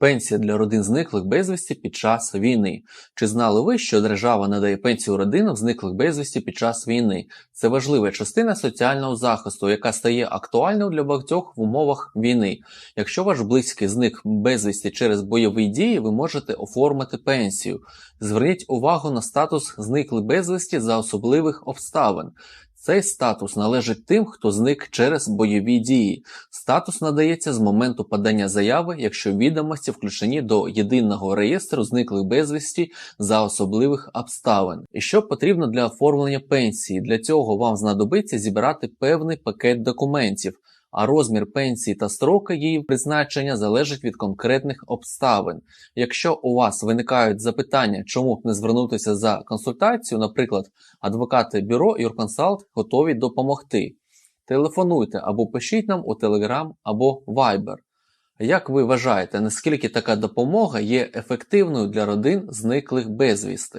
Пенсія для родин зниклих безвісті під час війни. Чи знали ви, що держава надає пенсію родинам зниклих безвісті під час війни? Це важлива частина соціального захисту, яка стає актуальною для багатьох в умовах війни. Якщо ваш близький зник безвісті через бойові дії, ви можете оформити пенсію. Зверніть увагу на статус зниклих безвісті за особливих обставин. Цей статус належить тим, хто зник через бойові дії. Статус надається з моменту подання заяви, якщо відомості включені до єдиного реєстру зниклих безвісті за особливих обставин. І що потрібно для оформлення пенсії? Для цього вам знадобиться зібрати певний пакет документів. А розмір пенсії та строки її призначення залежать від конкретних обставин. Якщо у вас виникають запитання, чому не звернутися за консультацією, наприклад, адвокати бюро Юрконсалт готові допомогти. Телефонуйте або пишіть нам у Telegram або Viber. Як ви вважаєте, наскільки така допомога є ефективною для родин зниклих безвісти?